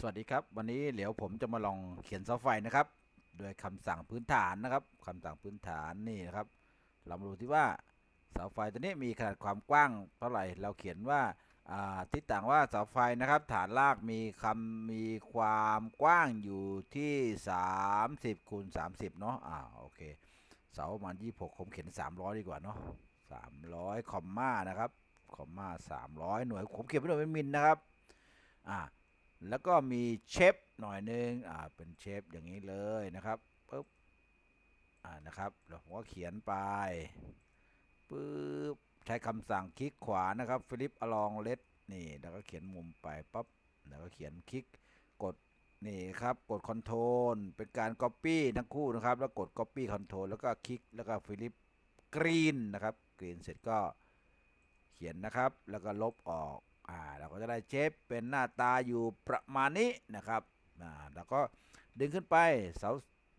สวัสดีครับ วันนี้เดี๋ยวผมจะมาลองเขียนเสาไฟนะครับ โดยคำสั่งพื้นฐานนะครับคำสั่งพื้นฐานนี่นะครับ เรามาดูที่ว่าเสาไฟตัวนี้มีขนาดความกว้างเท่าไหร่ เราเขียนว่าทิศต่างว่าเสาไฟนะครับ ฐานรากมีคำมีความกว้างอยู่ที่ 30คูณ30 เนาะอ่าโอเค เสาประมาณ26 ผมเขียน 300 ดีกว่าเนาะ300 คอมมานะครับ คอมมา300 หน่วย ผมเขียนเป็นหน่วยเป็นมิลนะครับ อ่า แล้วก็มีเชฟหน่อยนึงอ่าเป็นเชฟอย่างนี้เลยนะครับปึ๊บอ่านะครับแล้วผมก็เขียนไปปึ๊บใช้คำสั่งคลิกขวานะครับฟิลิปอลองเลดนี่แล้วก็เขียนมุมไปปั๊บแล้วก็เขียนคลิกกดนี่ครับกดคอนโทรลเป็นการ Copy ทั้งคู่นะครับ แล้วกด Copy Control แล้วก็คลิกแล้วก็ฟิลิปกรีนนะครับกรีนเสร็จก็เขียนนะครับ แล้วก็ลบออก อ่าเราก็จะได้เชฟเป็นหน้าตาอยู่ประมาณนี้นะครับอ่าแล้วก็ดึงขึ้นไปเสา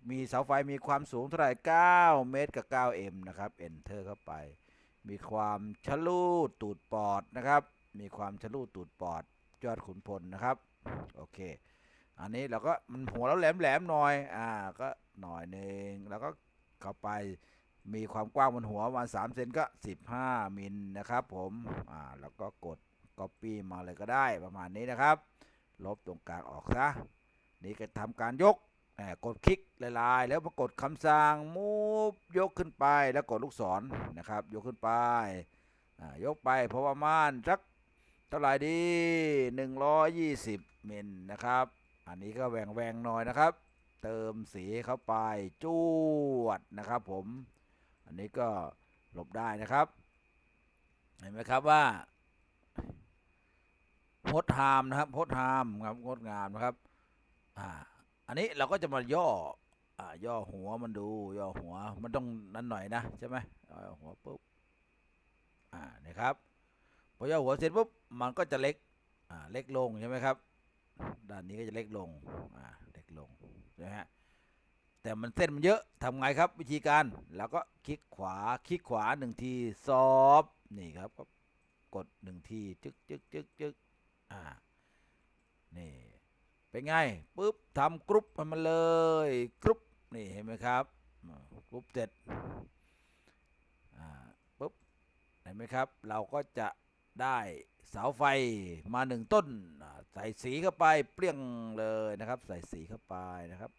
มีเสาไฟมีความสูงเท่าไหร่ 9 เมตรกับ 9 m นะครับ enter เข้าไป มีความชะลูดตูดปอดนะครับ มีความชะลูดตูดปอดยอดขุนพลนะครับ โอเค อันนี้เราก็มันหัวแล้วแหลมแหลมๆหน่อย อ่า ก็หน่อยหนึ่งแล้วก็เข้าไป มีความกว้างบนหัวประมาณ3เซนก็ 15 มิลนะครับผม อ่า แล้วก็กด Copy มาเลยก็ได้ประมาณนี้นะครับ ลบตรงกลางออกซะ นี่ก็ทำการยกกดคลิกลายๆ แล้วมากดคำสั่งมูฟยกขึ้นไปแล้วกดลูกศรนะครับ ยกขึ้นไปยกไปเพราะประมาณสักเท่าไหร่ดี 120 มิลนะครับ อันนี้ก็แหวงแวงๆหน่อยนะครับ เติมสีเข้าไปจวดนะครับผม อันนี้ก็หลบได้นะครับ เห็นไหมครับว่า งดหามนะครับงดหามครับงดงามนะครับ อ่า อันนี้เราก็จะมาย่อ อ่า ย่อหัวมันดู ย่อหัว มันต้องนั้นหน่อยนะใช่ไหมย่อหัวปุ๊บ อ่า นี่ครับ พอย่อหัวเสร็จปุ๊บ มันก็จะเล็ก อ่า เล็กลงใช่ไหมครับ ด้านนี้ก็จะเล็กลง อ่า เล็กลงใช่ไหมฮะ แต่มันเส้นมันเยอะทำไงครับ วิธีการเราก็คลิกขวา คลิกขวาหนึ่งที ซอฟ นี่ครับ ก็กดหนึ่งที จึ๊กจึ๊กจึ๊กจึ๊ก เป็นไงปุ๊บทำกรุ๊ปให้มันเลยกรุ๊ปนี่เห็นไหมครับกรุ๊ปเสร็จปุ๊บเห็นไหมครับ เราก็จะได้เสาไฟมาหนึ่งต้น ใส่สีเข้าไปเปรี้ยงเลยนะครับ ใส่สีเข้าไปนะครับ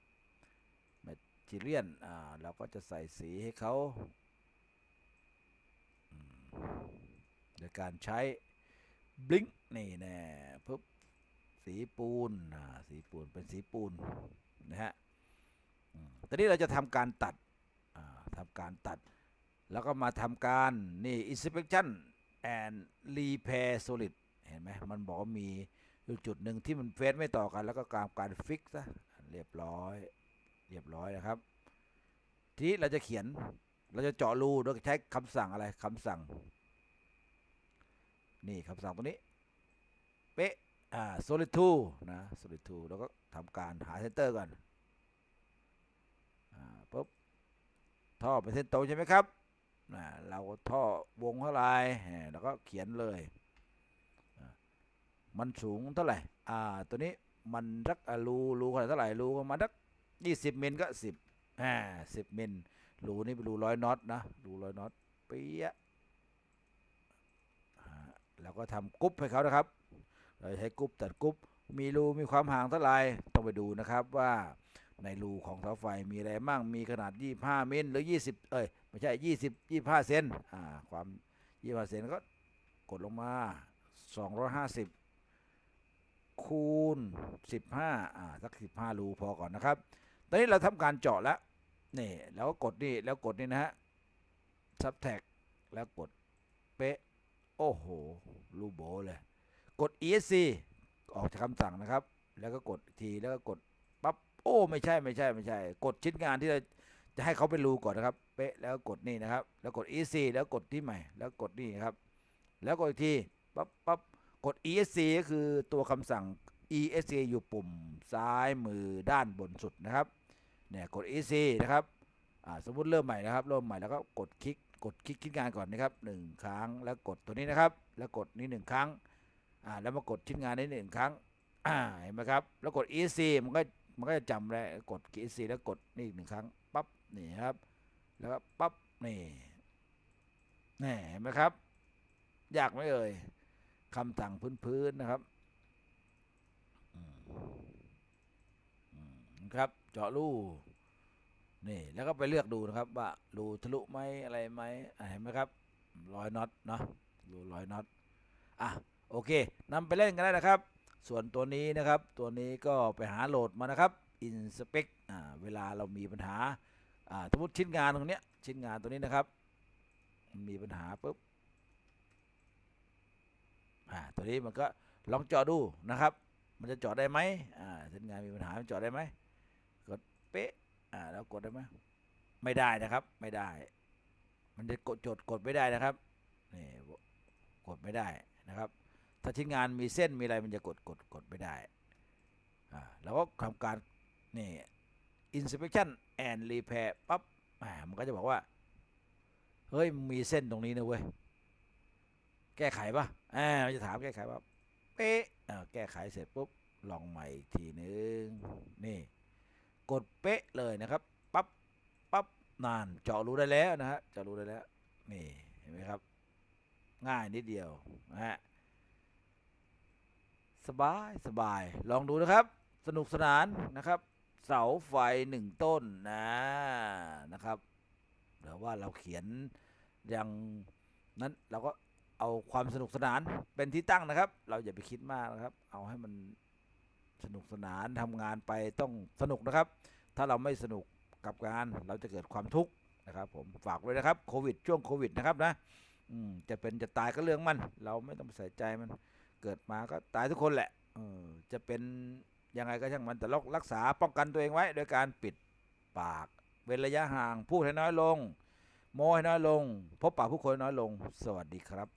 แมททีเรียนเราก็จะใส่สีให้เขาโดยการใช้บลิงนี่แน่ปุ๊บ สีปูนสีปูนเป็นสีปูนนะฮะตอนนี้เราจะทำการตัดอ่าทำการตัด แล้วก็มาทำการนี่ inspection and repair solid เห็นไหมมันบอกว่ามีอยู่จุดหนึ่งที่มันเฟซไม่ต่อกัน แล้วก็การการฟิกซะเรียบร้อย เรียบร้อยนะครับ ทีนี้เราจะเขียนเราจะเจาะรูโดยใช้คำสั่งอะไรคำสั่ง นี่คำสั่งตัวนี้ เป๊ะ อ่า solid 2นะ solid 2แล้วก็ทำการหาเซนเตอร์ก่อน อ่าปุ๊บ ท่อเป็นเส้นตรงใช่ไหมครับนะเราท่อวงเท่าไหร่แล้วก็เขียนเลย มันสูงเท่าไหร่ อ่า ตัวนี้มันรักรูรูขนาดเท่าไหร่ รูประมาณสักยี่สิบมิลก็สิบอ่าสิบมิล รูนี่เป็นรูร้อยน็อตนะ รูร้อยน็อตเปี้ยะอ่าแล้วก็ทำกรุ๊ปให้เขานะครับ เราใช้กรุ๊ปตัดกรุ๊ปมีรูมีความห่างเท่าไหร่ต้องไปดูนะครับว่าในรูของเสาไฟมีอะไรมั่งมีขนาด 25มิลหรือ 20 เอ้ยไม่ใช่ 20 25 เซนอ่าความ 25 เซนก็กดลงมา 250 คูณ 15อ่าสัก 15 รูพอก่อนนะครับ ตอนนี้เราทำการเจาะแล้วนี่แล้วก็กดนี่แล้วกดนี่นะฮะ subtract แล้วกดเป๊ะ โอ้โห รูโบเลย กด ESC ออกจากคำสั่งนะครับ แล้วก็กดทีแล้วก็กดปั๊บโอ้ไม่ใช่ไม่ใช่ไม่ใช่ กดชิ้นงานที่เราจะให้เขาเป็นรูก่อนนะครับ เป๊ะแล้วก็กดนี่นะครับ แล้วกด ESC แล้วกดที่ใหม่ แล้วกดนี่ครับ แล้วกดอีกทีปั๊บปั๊บกด ESC ก็คือตัวคำสั่ง ESC อยู่ปุ่มซ้ายมือด้านบนสุดนะครับเนี่ยกด ESC นะครับสมมุติเริ่มใหม่นะครับเริ่มใหม่แล้วก็กดคลิกกดคลิกชิ้นงานก่อนนะครับหนึ่งครั้งแล้วกดตัวนี้นะครับ แล้วกดนี้หนึ่งครั้ง อ่าแล้วมากดชิ้นงานนี้หนึ่งครั้งอ่าเห็นไหมครับ แล้วกด EC มันก็มันก็จะจำแล้วกด EC แล้วกดนี่อีกหนึ่งครั้งปั๊บนี่ครับ แล้วก็ปั๊บนี่นี่เห็นไหมครับ ยากไหมเอ่ยคำสั่งพื้นๆนะครับครับเจาะรูนี่แล้วก็ไปเลือกดูนะครับ ว่ารูทะลุไหมอะไรไหมเห็นไหมครับรอยน็อตเนาะรูรอยน็อตอะ โอเคนำไปเล่นกันได้นะครับ ส่วนตัวนี้นะครับ ตัวนี้ก็ไปหาโหลดมานะครับ inspect อ่าเวลาเรามีปัญหาอ่าสมมติชิ้นงานตรงเนี้ยชิ้นงานตัวนี้นะครับมันมีปัญหาปุ๊บอ่าตัวนี้มันก็ลองเจาะดูนะครับ มันจะเจาะได้ไหมอ่าชิ้นงานมีปัญหามันเจาะได้ไหมกดเป๊ะอ่าแล้วกดได้ไหมไม่ได้นะครับไม่ได้ มันจะกดจดกดไม่ได้นะครับนี่กดไม่ได้นะครับ ถ้าชิ้นงานมีเส้นมีอะไรมันจะกดกดกดไม่ได้อ่าแล้วก็ทำการนี่ inspection and repair ปั๊บมันก็จะบอกว่า เฮ้ยมีเส้นตรงนี้นะเว้ย แก้ไขปะอ่ามันจะถามแก้ไขปะเป๊ะแก้ไขเสร็จปุ๊บ ลองใหม่อีกทีนึง นี่ กดเป๊ะเลยนะครับ ปั๊บ ปั๊บ นาน เจาะรูได้แล้วนะฮะ เจาะรูได้แล้ว นี่ เห็นไหมครับ ง่ายนิดเดียวนะฮะ สบายสบาย ลองดูนะครับ สนุกสนานนะครับ เสาไฟหนึ่งต้นนะนะครับเดี๋ยวว่าเราเขียนอย่างนั้นเราก็เอาความสนุกสนานเป็นที่ตั้งนะครับ เราอย่าไปคิดมากนะครับ เอาให้มันสนุกสนานทำงานไปต้องสนุกนะครับ ถ้าเราไม่สนุกกับงานเราจะเกิดความทุกข์นะครับ ผมฝากไว้นะครับโควิดช่วงโควิดนะครับนะอืมจะเป็นจะตายก็เรื่องมัน เราไม่ต้องไปใส่ใจมัน เกิดมาก็ตายทุกคนแหละเออจะเป็นยังไงก็ช่างมันแต่เรารักษาป้องกันตัวเองไว้ โดยการปิดปาก เว้นระยะห่างพูดให้น้อยลง โมให้น้อยลง พบปะผู้คนน้อยลง สวัสดีครับ